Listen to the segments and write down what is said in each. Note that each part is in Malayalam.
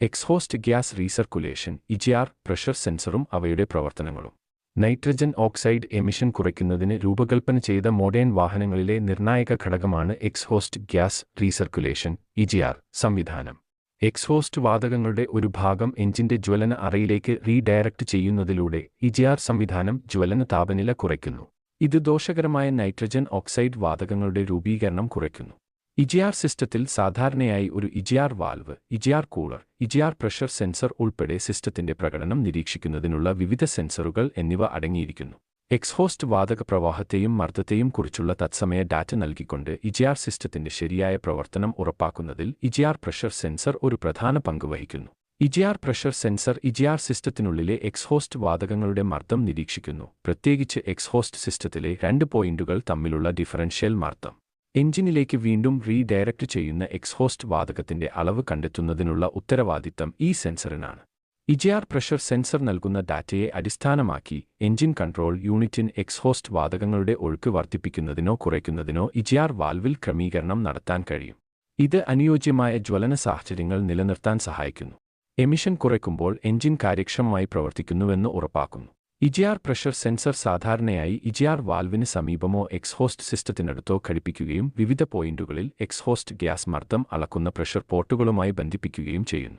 Exhaust gas recirculation EGR pressure സെൻസറും അവയുടെ പ്രവർത്തനങ്ങളും. നൈട്രജൻ ഓക്സൈഡ് എമിഷൻ കുറയ്ക്കുന്നതിന് രൂപകൽപ്പന ചെയ്ത മോഡേൺ വാഹനങ്ങളിലെ നിർണായക ഘടകമാണ് എക്സ്ഹോസ്റ്റ് ഗ്യാസ് റീസർക്കുലേഷൻ ഇജിആർ സംവിധാനം. എക്സ്ഹോസ്റ്റ് വാതകങ്ങളുടെ ഒരു ഭാഗം എഞ്ചിന്റെ ജ്വലന അറയിലേക്ക് റീഡയറക്ട് ചെയ്യുന്നതിലൂടെ ഇജിആർ സംവിധാനം ജ്വലന താപനില കുറയ്ക്കുന്നു. ഇത് ദോഷകരമായ നൈട്രജൻ ഓക്സൈഡ് വാതകങ്ങളുടെ രൂപീകരണം കുറയ്ക്കുന്നു. ഇജിആർ സിസ്റ്റത്തിൽ സാധാരണയായി ഒരു EGR valve EGR cooler EGR pressure sensor ഉൾപ്പെടെ സിസ്റ്റത്തിന്റെ പ്രകടനം നിരീക്ഷിക്കുന്നതിനുള്ള വിവിധ സെൻസറുകൾ എന്നിവ അടങ്ങിയിരിക്കുന്നു. എക്സ്ഹോസ്റ്റ് വാതക പ്രവാഹത്തെയും മർദ്ദത്തെയും കുറിച്ചുള്ള തത്സമയ ഡാറ്റ നൽകിക്കൊണ്ട് ഇജിആർ സിസ്റ്റത്തിന്റെ ശരിയായ പ്രവർത്തനം ഉറപ്പാക്കുന്നതിൽ ഇജിആർ പ്രഷർ സെൻസർ ഒരു പ്രധാന പങ്ക് വഹിക്കുന്നു. ഇജിആർ പ്രഷർ സെൻസർ ഇജിആർ സിസ്റ്റത്തിനുള്ളിലെ എക്സ്ഹോസ്റ്റ് വാതകങ്ങളുടെ മർദ്ദം നിരീക്ഷിക്കുന്നു. പ്രത്യേകിച്ച് എക്സ്ഹോസ്റ്റ് സിസ്റ്റത്തിലെ രണ്ട് പോയിന്റുകൾ തമ്മിലുള്ള ഡിഫറൻഷ്യൽ മർദ്ദം. എഞ്ചിനിലേക്ക് വീണ്ടും റീഡയറക്റ്റ് ചെയ്യുന്ന എക്സ്ഹോസ്റ്റ് വാതകത്തിന്റെ അളവ് കണ്ടെത്തുന്നതിനുള്ള ഉത്തരവാദിത്തം ഈ സെൻസറിനാണ്. ഇജിആർ പ്രഷർ സെൻസർ നൽകുന്ന ഡാറ്റയെ അടിസ്ഥാനമാക്കി എഞ്ചിൻ കൺട്രോൾ യൂണിറ്റിൻ എക്സ്ഹോസ്റ്റ് വാതകങ്ങളുടെ ഒഴുക്ക് വർദ്ധിപ്പിക്കുന്നതിനോ കുറയ്ക്കുന്നതിനോ ഇജിആർ വാൽവിൽ ക്രമീകരണം നടത്താൻ കഴിയും. ഇത് അനുയോജ്യമായ ജ്വലന സാഹചര്യങ്ങൾ നിലനിർത്താൻ സഹായിക്കുന്നു. എമിഷൻ കുറയ്ക്കുമ്പോൾ എഞ്ചിൻ കാര്യക്ഷമമായി പ്രവർത്തിക്കുന്നുവെന്ന് ഉറപ്പാക്കുന്നു. ഇജിആർ പ്രഷർ സെൻസർ സാധാരണയായി ഇജിആർ വാൽവിന് സമീപമോ എക്സ്ഹോസ്റ്റ് സിസ്റ്റത്തിനടുത്തോ ഘടിപ്പിക്കുകയും വിവിധ പോയിന്റുകളിൽ എക്സ്ഹോസ്റ്റ് ഗ്യാസ് മർദ്ദം അളക്കുന്ന പ്രഷർ പോർട്ടുകളുമായി ബന്ധിപ്പിക്കുകയും ചെയ്യുന്നു.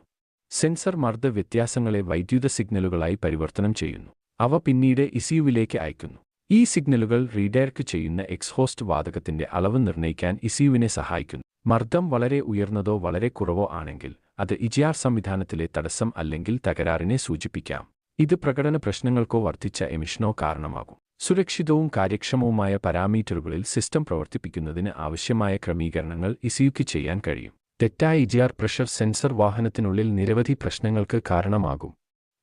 സെൻസർ മർദ്ദ വ്യത്യാസങ്ങളെ വൈദ്യുത സിഗ്നലുകളായി പരിവർത്തനം ചെയ്യുന്നു. അവ പിന്നീട് ഇസിയുവിലേക്ക് അയക്കുന്നു ഈ സിഗ്നലുകൾ റീഡയർക്ക് ചെയ്യുന്ന എക്സ്ഹോസ്റ്റ് വാതകത്തിന്റെ അളവ് നിർണയിക്കാൻ ഇസിയുവിനെ സഹായിക്കുന്നു. മർദ്ദം വളരെ ഉയർന്നതോ വളരെ കുറവോ ആണെങ്കിൽ അത് ഇജിആർ സംവിധാനത്തിലെ തടസ്സം അല്ലെങ്കിൽ തകരാറിനെ സൂചിപ്പിക്കാം. ഇത് പ്രകടന പ്രശ്നങ്ങൾക്കോ വർദ്ധിച്ച എമിഷനോ കാരണമാകും. സുരക്ഷിതവും കാര്യക്ഷമവുമായ പാരാമീറ്ററുകളിൽ സിസ്റ്റം പ്രവർത്തിപ്പിക്കുന്നതിന് ആവശ്യമായ ക്രമീകരണങ്ങൾ ഇസിയുക്ക് ചെയ്യാൻ കഴിയും. തെറ്റായ ഇജിആർ പ്രഷർ സെൻസർ വാഹനത്തിനുള്ളിൽ നിരവധി പ്രശ്നങ്ങൾക്ക് കാരണമാകും.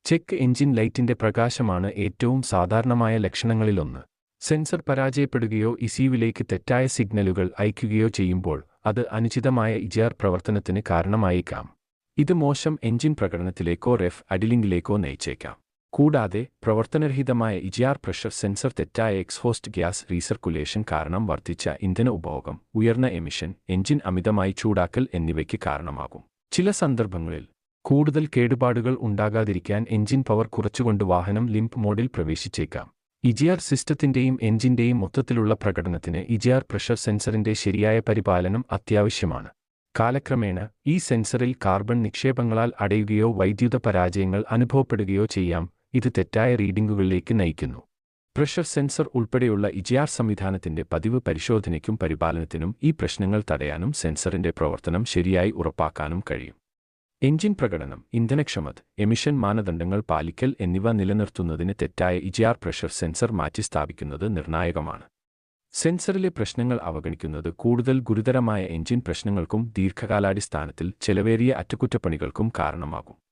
ചെക്ക് എഞ്ചിൻ ലൈറ്റിന്റെ പ്രകാശമാണ് ഏറ്റവും സാധാരണമായ ലക്ഷണങ്ങളിലൊന്ന്. സെൻസർ പരാജയപ്പെടുകയോ ഇസിയുവിലേക്ക് തെറ്റായ സിഗ്നലുകൾ അയക്കുകയോ ചെയ്യുമ്പോൾ അത് അനുചിതമായ ഇജിആർ പ്രവർത്തനത്തിന് കാരണമായേക്കാം. ഇത് മോശം എഞ്ചിൻ പ്രകടനത്തിലേക്കോ റെഫ് അഡിലിംഗിലേക്കോ നയിച്ചേക്കാം. കൂടാതെ പ്രവർത്തനരഹിതമായ ഇജിആർ പ്രഷർ സെൻസർ തെറ്റായ എക്സ്ഹോസ്റ്റ് ഗ്യാസ് റീസർക്കുലേഷൻ കാരണം വർദ്ധിച്ച ഇന്ധന ഉപഭോഗം ഉയർന്ന എമിഷൻ എഞ്ചിൻ അമിതമായി ചൂടാക്കൽ എന്നിവയ്ക്ക് കാരണമാകും. ചില സന്ദർഭങ്ങളിൽ കൂടുതൽ കേടുപാടുകൾ ഉണ്ടാകാതിരിക്കാൻ എഞ്ചിൻ പവർ കുറച്ചുകൊണ്ട് വാഹനം ലിംപ് മോഡിൽ പ്രവേശിച്ചേക്കാം. ഇജിആർ സിസ്റ്റത്തിന്റെയും എഞ്ചിന്റെയും മൊത്തത്തിലുള്ള പ്രകടനത്തിന് ഇജിആർ പ്രഷർ സെൻസറിന്റെ ശരിയായ പരിപാലനം അത്യാവശ്യമാണ്. കാലക്രമേണ ഈ സെൻസറിൽ കാർബൺ നിക്ഷേപങ്ങളാൽ അടയുകയോ വൈദ്യുത പരാജയങ്ങൾ അനുഭവപ്പെടുകയോ ചെയ്യാം. ഇത് തെറ്റായ റീഡിംഗുകളിലേക്ക് നയിക്കുന്നു. പ്രഷർ സെൻസർ ഉൾപ്പെടെയുള്ള ഇജിആർ സംവിധാനത്തിന്റെ പതിവ് പരിശോധനയ്ക്കും പരിപാലനത്തിനും ഈ പ്രശ്നങ്ങൾ തടയാനും സെൻസറിന്റെ പ്രവർത്തനം ശരിയായി ഉറപ്പാക്കാനും കഴിയും. എഞ്ചിൻ പ്രകടനം ഇന്ധനക്ഷമത എമിഷൻ മാനദണ്ഡങ്ങൾ പാലിക്കൽ എന്നിവ നിലനിർത്തുന്നതിന് തെറ്റായ ഇജിആർ പ്രഷർ സെൻസർ മാറ്റിസ്ഥാപിക്കുന്നത് നിർണായകമാണ്. സെൻസറിലെ പ്രശ്നങ്ങൾ അവഗണിക്കുന്നത് കൂടുതൽ ഗുരുതരമായ എഞ്ചിൻ പ്രശ്നങ്ങൾക്കും ദീർഘകാലാടിസ്ഥാനത്തിൽ ചെലവേറിയ അറ്റകുറ്റപ്പണികൾക്കും കാരണമാകും.